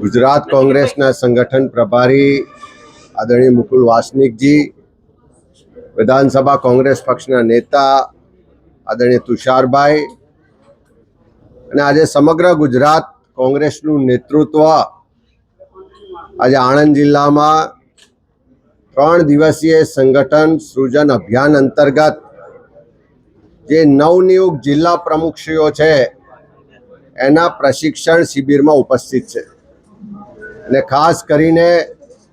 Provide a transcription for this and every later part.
ગુજરાત કોંગ્રેસના સંગઠન પ્રભારી આદરણીય મુકુલ વાસનિકજી, વિધાનસભા કોંગ્રેસ પક્ષના નેતા આદરણીય તુષારભાઈ અને આજે સમગ્ર ગુજરાત કોંગ્રેસનું નેતૃત્વ આજે આણંદ જિલ્લામાં ત્રણ દિવસીય સંગઠન સૃજન અભિયાન અંતર્ગત જે નવનિયુક્ત જિલ્લા પ્રમુખશ્રીઓ છે, એના પ્રશિક્ષણ શિબિરમાં ઉપસ્થિત છે. અને ખાસ કરીને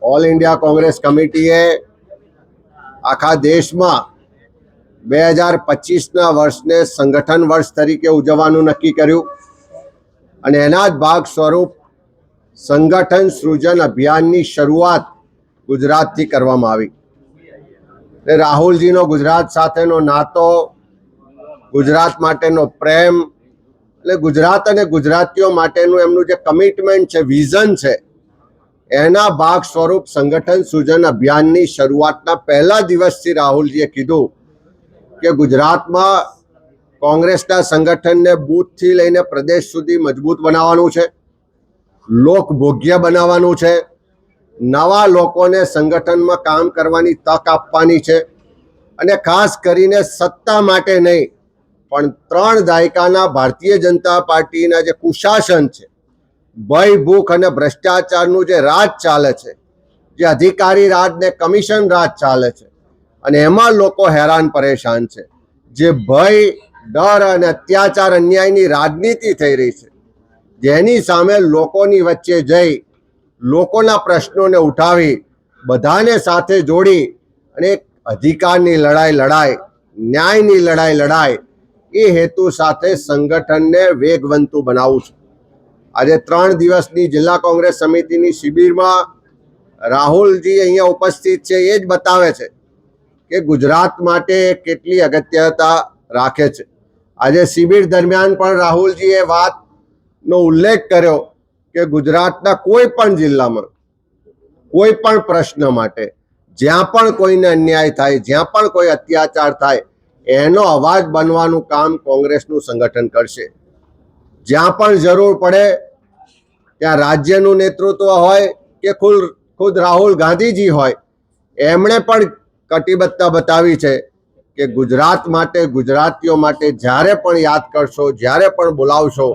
ઓલ ઇન્ડિયા કોંગ્રેસ કમિટીએ આખા દેશમાં બે હજાર પચીસના વર્ષને સંગઠન વર્ષ તરીકે ઉજવવાનું નક્કી કર્યું. અને એના જ ભાગ સ્વરૂપ સંગઠન સૃજન અભિયાનની શરૂઆત ગુજરાતથી કરવામાં આવી. એટલે રાહુલજીનો ગુજરાત સાથેનો નાતો, ગુજરાત માટેનો પ્રેમ, એટલે ગુજરાત અને ગુજરાતીઓ માટેનું એમનું જે કમિટમેન્ટ છે વિઝન છે એના ભાગ સ્વરૂપ સંગઠન સૂજન અભિયાનની શરૂઆતના પહેલા દિવસથી રાહુલજીએ કીધું કે ગુજરાતમાં કોંગ્રેસના સંગઠનને બૂથથી લઈને પ્રદેશ સુધી મજબૂત બનાવવાનું છે, લોકભોગ્ય બનાવવાનું છે, નવા લોકોને સંગઠનમાં કામ કરવાની તક આપવાની છે અને ખાસ કરીને સત્તા માટે નહીં, પણ ત્રણ દાયકાના ભારતીય જનતા પાર્ટીના જે કુશાસન છે ભય, ભૂખ અને ભ્રષ્ટાચારનું જે રાજ ચાલે છે, જે અધિકારી રાજ ને કમિશન રાજ ચાલે છે, અને એમાં લોકો હેરાન પરેશાન છે. જે ભય, ડર અને અત્યાચાર અન્યાયની રાજનીતિ થઈ રહી છે, જેની સામે લોકોની વચ્ચે જઈ, લોકોના પ્રશ્નોને ઉઠાવી, બધાને સાથે જોડી અને અધિકારની લડાઈ લડાય, ન્યાયની લડાઈ લડાય, એ હેતુ સાથે સંગઠનને વેગવંતુ બનાવવું છે. આજે ત્રણ દિવસની જિલ્લા કોંગ્રેસ સમિતિની શિબિરમાં રાહુલજી અહીંયા ઉપસ્થિત છે, એ જ બતાવે છે કે ગુજરાત માટે કેટલી અગત્યતા રાખે છે. આજે શિબિર દરમિયાન પણ રાહુલજીએ વાતનો ઉલ્લેખ કર્યો કે ગુજરાતના કોઈ પણ જિલ્લામાં, કોઈ પણ પ્રશ્ન માટે, જ્યાં પણ કોઈને અન્યાય થાય, જ્યાં પણ કોઈ અત્યાચાર થાય, એનો અવાજ બનવાનું કામ કોંગ્રેસનું સંગઠન કરશે. જ્યાં પણ જરૂર પડે ત્યાં રાજ્યનું નેતૃત્વ હોય કે ખુદ ખુદ રાહુલ ગાંધીજી હોય, એમણે પણ કટિબદ્ધતા બતાવી છે કે ગુજરાત માટે, ગુજરાતીઓ માટે જ્યારે પણ યાદ કરશો, જ્યારે પણ બોલાવશો,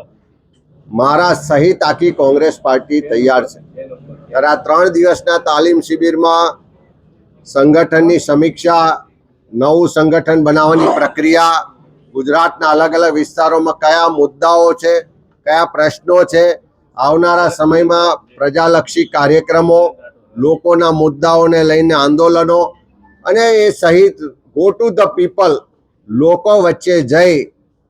મારા સહિત આખી કોંગ્રેસ પાર્ટી તૈયાર છે. ત્યારે આ ત્રણ દિવસના તાલીમ શિબિરમાં સંગઠનની સમીક્ષા, નવું સંગઠન બનાવવાની પ્રક્રિયા, ગુજરાતના અલગ અલગ વિસ્તારોમાં કયા મુદ્દાઓ છે, કયા પ્રશ્નો છે આવનારા સમયમાં પ્રજાલક્ષી કાર્યક્રમો, લોકોના મુદ્દાઓને લઈને આંદોલનો અને એ સહિત ગો ટુ ધ પીપલ લોકો વચ્ચે જઈ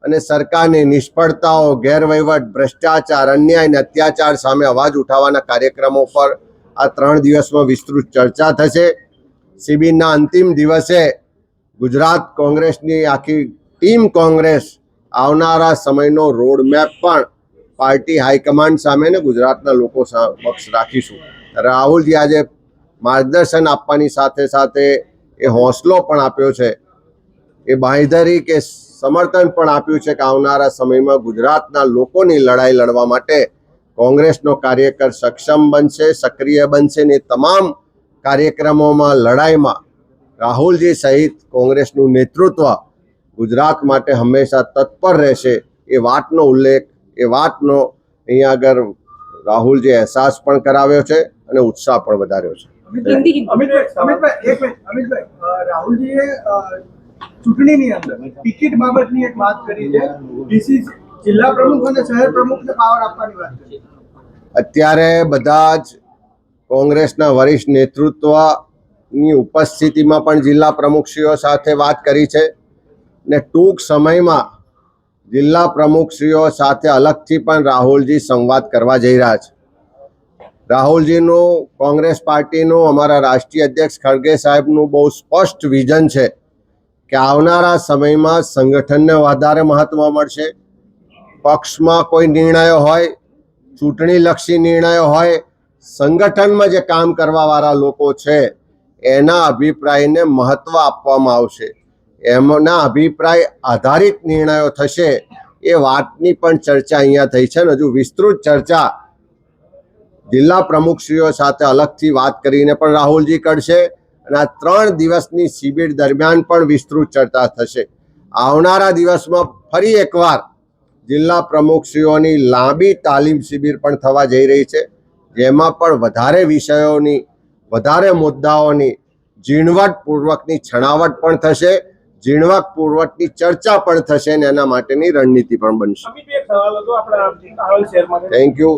અને સરકારની નિષ્ફળતાઓ, ગેરવહીવટ, ભ્રષ્ટાચાર, અન્યાય અને અત્યાચાર સામે અવાજ ઉઠાવવાના કાર્યક્રમો પર આ ત્રણ દિવસમાં વિસ્તૃત ચર્ચા થશે. શિબિરના અંતિમ દિવસે ગુજરાત કોંગ્રેસની આખી ટીમ કોંગ્રેસ આવનારા સમયનો રોડમેપ પણ પાર્ટી હાઈકમાન્ડ સામે ને ગુજરાતના લોકો પક્ષ રાખીશું. રાહુલજી આજે માર્ગદર્શન આપવાની સાથે સાથે એ હોંસલો પણ આપ્યો છે. એ બાંયધરી કે સમર્થન પણ આપ્યું છે કે આવનારા સમયમાં ગુજરાતના લોકોની લડાઈ લડવા માટે કોંગ્રેસનો કાર્યકર સક્ષમ બનશે, સક્રિય બનશે ને તમામ કાર્યક્રમોમાં લડાઈમાં રાહુલજી સહિત કોંગ્રેસનું નેતૃત્વ ગુજરાત માટે હંમેશા તત્પર રહેશે એ વાતનો ઉલ્લેખ એ વાતનો અહીંયા આગળ રાહુલ જે અહેસાસ પણ કરાવ્યો છે અને ઉત્સાહ પણ વધાર્યો છે. અમિતભાઈ અમિતભાઈ અમિતભાઈ એક મિનિટ અમિતભાઈ અ, રાહુલજીએ ચૂંટણીની અંદર ટિકિટ બાબતની એક વાત કરી છે. જિલ્લા પ્રમુખ અને શહેર પ્રમુખને પાવર આપવાની વાત કરી. અત્યારે બધા જ કોંગ્રેસના વરિષ્ઠ નેતૃત્વની ઉપસ્થિતિમાં પણ જિલ્લા પ્રમુખશ્રીઓ સાથે વાત કરી છે ને ટૂંક સમયમાં જિલ્લા પ્રમુખશ્રીઓ સાથે અલગથી પણ રાહુલજી સંવાદ કરવા જઈ રહ્યા છે. રાહુલજીનું કોંગ્રેસ પાર્ટીનું અમારા રાષ્ટ્રીય અધ્યક્ષ ખડગે સાહેબનું બહુ સ્પષ્ટ વિઝન છે કે આવનારા સમયમાં સંગઠનને વધારે મહત્વ મળશે. પક્ષમાં કોઈ નિર્ણયો હોય, ચૂંટણીલક્ષી નિર્ણયો હોય, સંગઠનમાં જે કામ કરવાવાળા લોકો છે, એના અભિપ્રાયને મહત્વ આપવામાં આવશે. એમના અભિપ્રાય આધારિત નિર્ણયો થશે એ વાતની પણ ચર્ચા અહીંયા થઈ છે ને હજુ વિસ્તૃત ચર્ચા જિલ્લા પ્રમુખશ્રીઓ સાથે અલગથી વાત કરીને પણ રાહુલજી કરશે અને આ ત્રણ દિવસની શિબિર દરમિયાન પણ વિસ્તૃત ચર્ચા થશે. આવનારા દિવસમાં ફરી એકવાર જિલ્લા પ્રમુખશ્રીઓની લાંબી તાલીમ શિબિર પણ થવા જઈ રહી છે, જેમાં પણ વધારે વિષયોની, વધારે મુદ્દાઓની ઝીણવટપૂર્વકની છણાવટ પણ થશે ઝીણવટપૂર્વકની ચર્ચા પણ થશે અને એના માટેની રણનીતિ પણ બનશે. Thank you